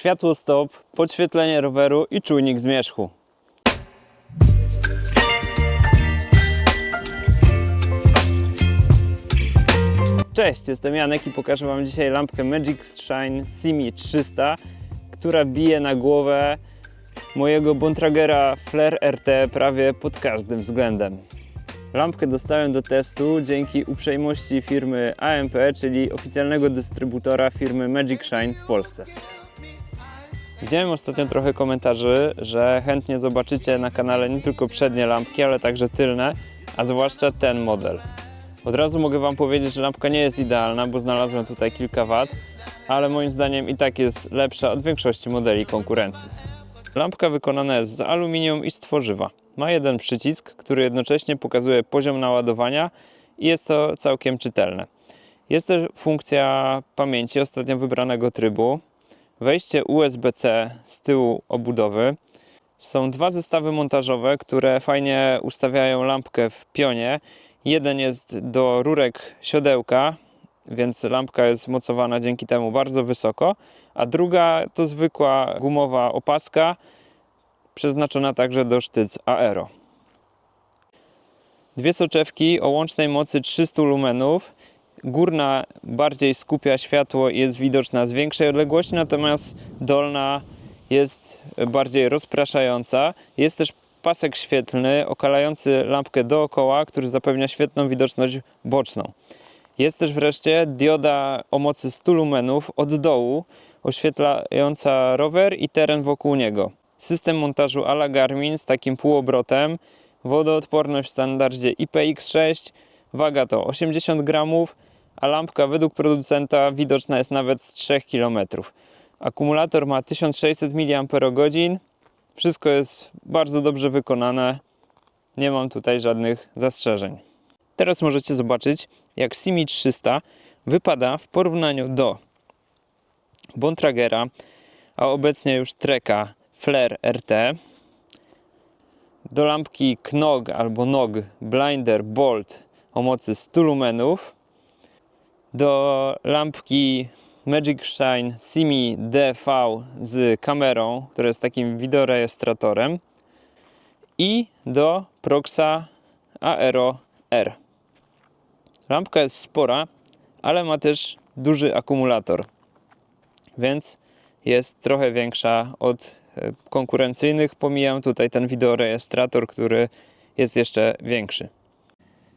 światło stop, podświetlenie roweru i czujnik zmierzchu. Cześć, jestem Janek i pokażę Wam dzisiaj lampkę Magic Shine Simi 300, która bije na głowę mojego Bontragera Flare RT prawie pod każdym względem. Lampkę dostałem do testu dzięki uprzejmości firmy AMP, czyli oficjalnego dystrybutora firmy Magic Shine w Polsce. Widziałem ostatnio trochę komentarzy, że chętnie zobaczycie na kanale nie tylko przednie lampki, ale także tylne, a zwłaszcza ten model. Od razu mogę Wam powiedzieć, że lampka nie jest idealna, bo znalazłem tutaj kilka wad, ale moim zdaniem i tak jest lepsza od większości modeli konkurencji. Lampka wykonana jest z aluminium i z tworzywa. Ma jeden przycisk, który jednocześnie pokazuje poziom naładowania i jest to całkiem czytelne. Jest też funkcja pamięci ostatnio wybranego trybu, wejście USB-C z tyłu obudowy. Są dwa zestawy montażowe, które fajnie ustawiają lampkę w pionie. Jeden jest do rurek siodełka, więc lampka jest mocowana dzięki temu bardzo wysoko, a druga to zwykła gumowa opaska, przeznaczona także do sztyc aero. Dwie soczewki o łącznej mocy 300 lumenów. Górna bardziej skupia światło i jest widoczna z większej odległości, natomiast dolna jest bardziej rozpraszająca. Jest też pasek świetlny okalający lampkę dookoła, który zapewnia świetną widoczność boczną. Jest też wreszcie dioda o mocy 100 lumenów od dołu, oświetlająca rower i teren wokół niego. System montażu ala Garmin z takim półobrotem, wodoodporność w standardzie IPX6, waga to 80 gramów, a lampka według producenta widoczna jest nawet z 3 km. Akumulator ma 1600 mAh, wszystko jest bardzo dobrze wykonane, nie mam tutaj żadnych zastrzeżeń. Teraz możecie zobaczyć, jak Simi 300 wypada w porównaniu do Bontragera, a obecnie już Treka Flare RT, do lampki Knog albo Nog Blinder Bolt o mocy 100 lumenów, do lampki Magic Shine Simi DV z kamerą, która jest takim wideorejestratorem i do Proxa Aero R. Lampka jest spora, ale ma też duży akumulator, więc jest trochę większa od e, konkurencyjnych. Pomijam tutaj ten wideorejestrator, który jest jeszcze większy.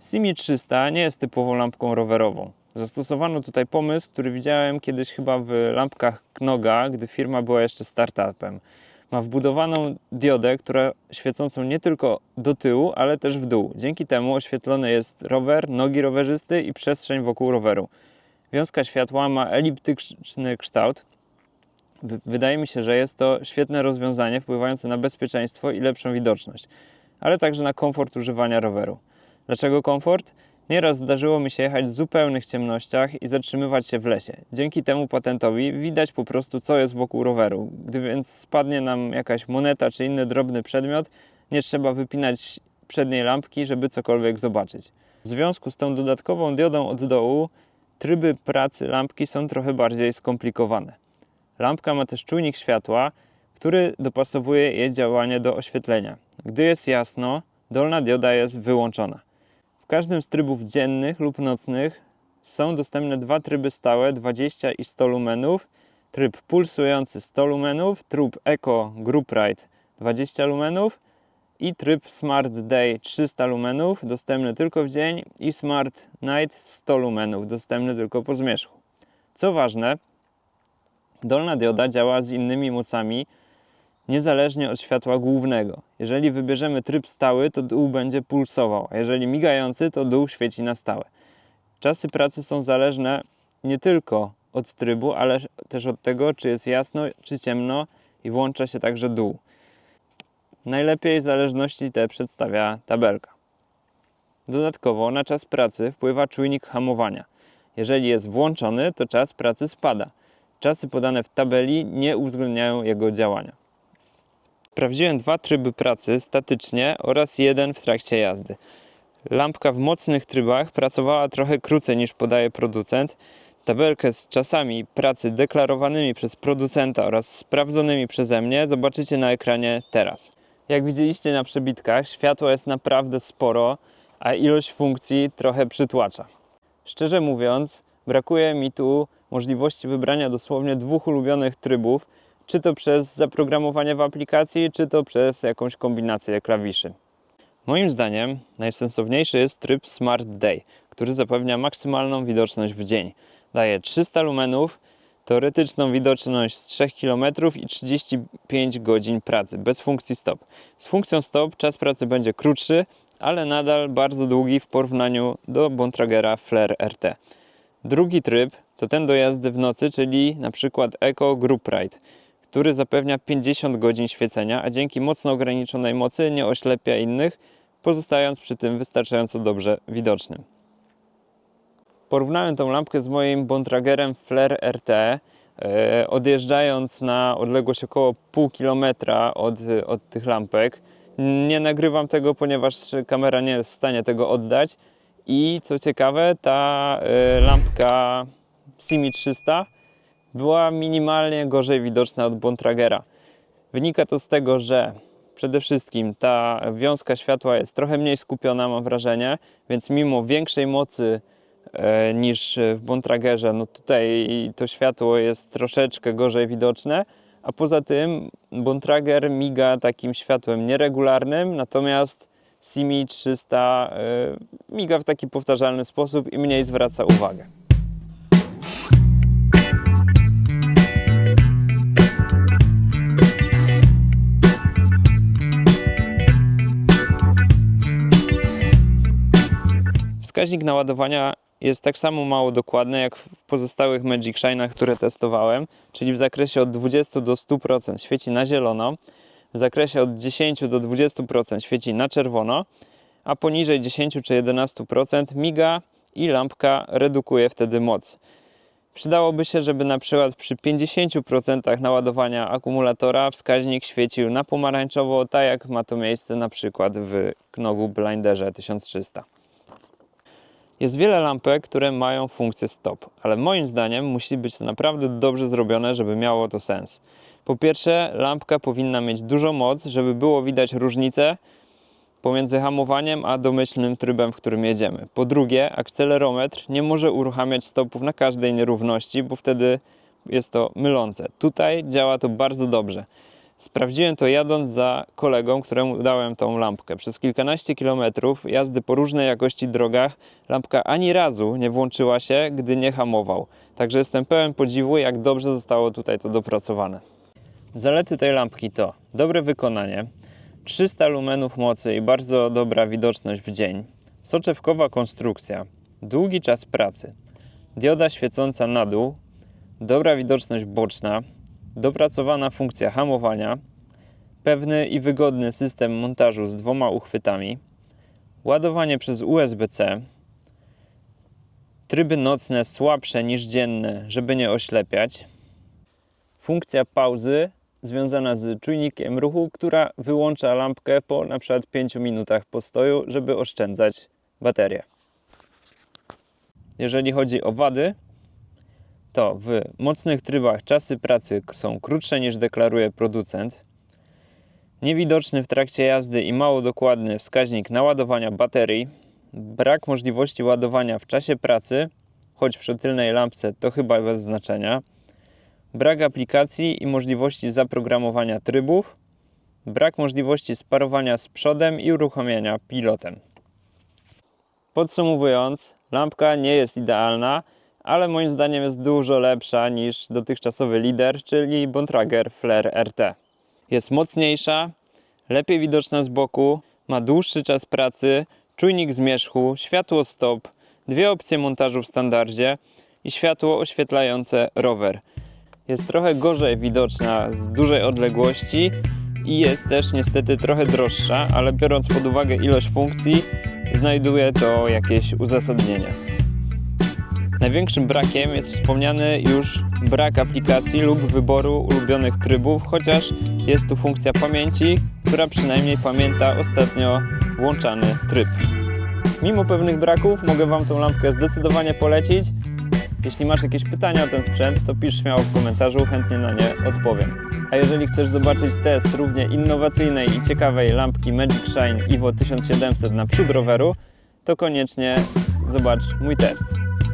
Simi 300 nie jest typową lampką rowerową. Zastosowano tutaj pomysł, który widziałem kiedyś chyba w lampkach Knoga, gdy firma była jeszcze startupem. Ma wbudowaną diodę, która świecącą nie tylko do tyłu, ale też w dół. Dzięki temu oświetlony jest rower, nogi rowerzysty i przestrzeń wokół roweru. Wiązka światła ma eliptyczny kształt. Wydaje mi się, że jest to świetne rozwiązanie wpływające na bezpieczeństwo i lepszą widoczność, ale także na komfort używania roweru. Dlaczego komfort? Nieraz zdarzyło mi się jechać w zupełnych ciemnościach i zatrzymywać się w lesie. Dzięki temu patentowi widać po prostu, co jest wokół roweru. Gdy więc spadnie nam jakaś moneta czy inny drobny przedmiot, nie trzeba wypinać przedniej lampki, żeby cokolwiek zobaczyć. W związku z tą dodatkową diodą od dołu, tryby pracy lampki są trochę bardziej skomplikowane. Lampka ma też czujnik światła, który dopasowuje jej działanie do oświetlenia. Gdy jest jasno, dolna dioda jest wyłączona. W każdym z trybów dziennych lub nocnych są dostępne dwa tryby stałe 20 i 100 lumenów, tryb pulsujący 100 lumenów, tryb Eco Group Ride 20 lumenów i tryb Smart Day 300 lumenów, dostępny tylko w dzień i Smart Night 100 lumenów, dostępny tylko po zmierzchu. Co ważne, dolna dioda działa z innymi mocami niezależnie od światła głównego. Jeżeli wybierzemy tryb stały, to dół będzie pulsował, a jeżeli migający, to dół świeci na stałe. Czasy pracy są zależne nie tylko od trybu, ale też od tego, czy jest jasno, czy ciemno i włącza się także dół. Najlepiej zależności te przedstawia tabelka. Dodatkowo na czas pracy wpływa czujnik hamowania. Jeżeli jest włączony, to czas pracy spada. Czasy podane w tabeli nie uwzględniają jego działania. Sprawdziłem dwa tryby pracy statycznie oraz jeden w trakcie jazdy. Lampka w mocnych trybach pracowała trochę krócej niż podaje producent. Tabelkę z czasami pracy deklarowanymi przez producenta oraz sprawdzonymi przeze mnie zobaczycie na ekranie teraz. Jak widzieliście na przebitkach, światła jest naprawdę sporo, a ilość funkcji trochę przytłacza. Szczerze mówiąc, brakuje mi tu możliwości wybrania dosłownie dwóch ulubionych trybów, czy to przez zaprogramowanie w aplikacji, czy to przez jakąś kombinację klawiszy. Moim zdaniem najsensowniejszy jest tryb Smart Day, który zapewnia maksymalną widoczność w dzień. Daje 300 lumenów, teoretyczną widoczność z 3 km i 35 godzin pracy bez funkcji stop. Z funkcją stop czas pracy będzie krótszy, ale nadal bardzo długi w porównaniu do Bontragera Flare RT. Drugi tryb to ten do jazdy w nocy, czyli na przykład Eco Group Ride, który zapewnia 50 godzin świecenia, a dzięki mocno ograniczonej mocy nie oślepia innych, pozostając przy tym wystarczająco dobrze widocznym. Porównałem tą lampkę z moim Bontragerem Flare RT, e, odjeżdżając na odległość około pół kilometra od, od tych lampek. Nie nagrywam tego, ponieważ kamera nie jest w stanie tego oddać. I co ciekawe, ta e, lampka Simi 300 była minimalnie gorzej widoczna od Bontragera. Wynika to z tego, że przede wszystkim ta wiązka światła jest trochę mniej skupiona, mam wrażenie, więc mimo większej mocy e, niż w Bontragerze, no tutaj to światło jest troszeczkę gorzej widoczne, a poza tym Bontrager miga takim światłem nieregularnym, natomiast Simi 300 e, miga w taki powtarzalny sposób i mniej zwraca uwagę. Wskaźnik naładowania jest tak samo mało dokładny jak w pozostałych Magic Shine'ach, które testowałem, czyli w zakresie od 20 do 100% świeci na zielono, w zakresie od 10 do 20% świeci na czerwono, a poniżej 10 czy 11% miga i lampka redukuje wtedy moc. Przydałoby się, żeby na przykład przy 50% naładowania akumulatora wskaźnik świecił na pomarańczowo, tak jak ma to miejsce na przykład w Knogu Blinderze 1300. Jest wiele lampek, które mają funkcję stop, ale moim zdaniem musi być to naprawdę dobrze zrobione, żeby miało to sens. Po pierwsze, lampka powinna mieć dużą moc, żeby było widać różnicę pomiędzy hamowaniem a domyślnym trybem, w którym jedziemy. Po drugie, akcelerometr nie może uruchamiać stopów na każdej nierówności, bo wtedy jest to mylące. Tutaj działa to bardzo dobrze. Sprawdziłem to jadąc za kolegą, któremu dałem tą lampkę. Przez kilkanaście kilometrów jazdy po różnej jakości drogach lampka ani razu nie włączyła się, gdy nie hamował. Także jestem pełen podziwu, jak dobrze zostało tutaj to dopracowane. Zalety tej lampki to dobre wykonanie, 300 lumenów mocy i bardzo dobra widoczność w dzień, soczewkowa konstrukcja, długi czas pracy, dioda świecąca na dół, dobra widoczność boczna, dopracowana funkcja hamowania, pewny i wygodny system montażu z dwoma uchwytami, ładowanie przez USB-C, tryby nocne słabsze niż dzienne, żeby nie oślepiać, funkcja pauzy związana z czujnikiem ruchu, która wyłącza lampkę po na przykład 5 minutach postoju, żeby oszczędzać baterię. Jeżeli chodzi o wady, to w mocnych trybach czasy pracy są krótsze niż deklaruje producent. Niewidoczny w trakcie jazdy i mało dokładny wskaźnik naładowania baterii. Brak możliwości ładowania w czasie pracy, choć przy tylnej lampce to chyba bez znaczenia. Brak aplikacji i możliwości zaprogramowania trybów. Brak możliwości sparowania z przodem i uruchomienia pilotem. Podsumowując, lampka nie jest idealna, ale moim zdaniem jest dużo lepsza niż dotychczasowy lider, czyli Bontrager Flare RT. Jest mocniejsza, lepiej widoczna z boku, ma dłuższy czas pracy, czujnik zmierzchu, światło stop, dwie opcje montażu w standardzie i światło oświetlające rower. Jest trochę gorzej widoczna z dużej odległości i jest też niestety trochę droższa, ale biorąc pod uwagę ilość funkcji, znajduje to jakieś uzasadnienie. Największym brakiem jest wspomniany już brak aplikacji lub wyboru ulubionych trybów, chociaż jest tu funkcja pamięci, która przynajmniej pamięta ostatnio włączany tryb. Mimo pewnych braków mogę Wam tą lampkę zdecydowanie polecić. Jeśli masz jakieś pytania o ten sprzęt, to pisz śmiało w komentarzu, chętnie na nie odpowiem. A jeżeli chcesz zobaczyć test równie innowacyjnej i ciekawej lampki Magic Shine Evo 1700 na przód roweru, to koniecznie zobacz mój test.